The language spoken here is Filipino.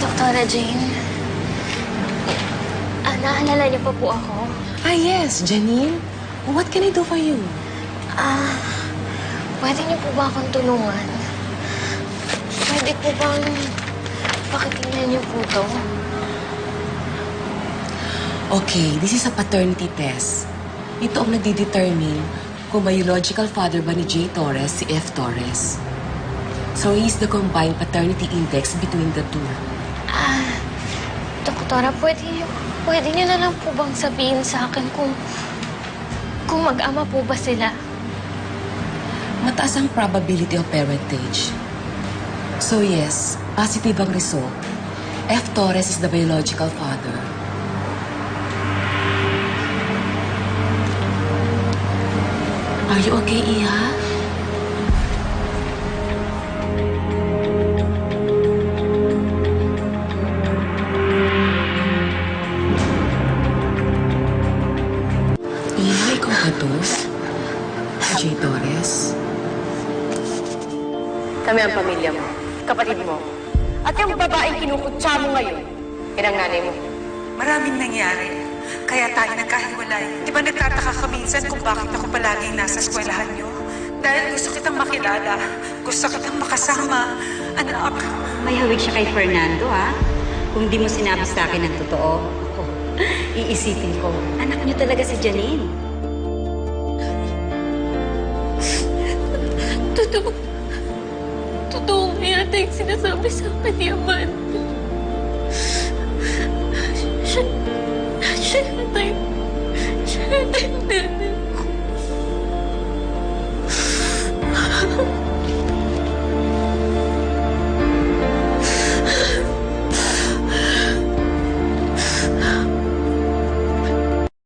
Doktora Jane. Ah, naalala niyo pa po ako? Ah, yes, Janine. What can I do for you? Ah, pwede niyo po ba akong tulungan? Pwede po bang pakitingnan niyo po to? Okay, this is a paternity test. Ito ang nagdidetermine kung biological father ba ni J. Torres si F. Torres. So, he is the combined paternity index between the two. Ah, Doktora, pwede pwede niyo na lang po bang sabihin sa akin kung, kung mag-ama po ba sila? Mataas ang probability of parentage. So yes, positive ang result. F. Torres is the biological father. Are you okay? Iha, ikaw ba to? J. Torres? Kami ang pamilya mo, kapatid mo. At yung babaeng kinukutsa mo ngayon, yan ang nanay mo. Maraming nangyari. Kaya tayo nagkahiwalay. Di ba nagtataka ka minsan kung bakit ako palaging nasa eskwelahan niyo? Dahil gusto kitang makilala. Gusto kitang makasama. Anak, May hawig siya kay Fernando, ha? Kung di mo sinabi sa akin ang totoo, iisipin ko, anak niyo talaga si Janine. Totoo. Totoo nga yata yung sinasabi sa akin ni Amanda. Siya, siya yata yung, siya yata yung nanay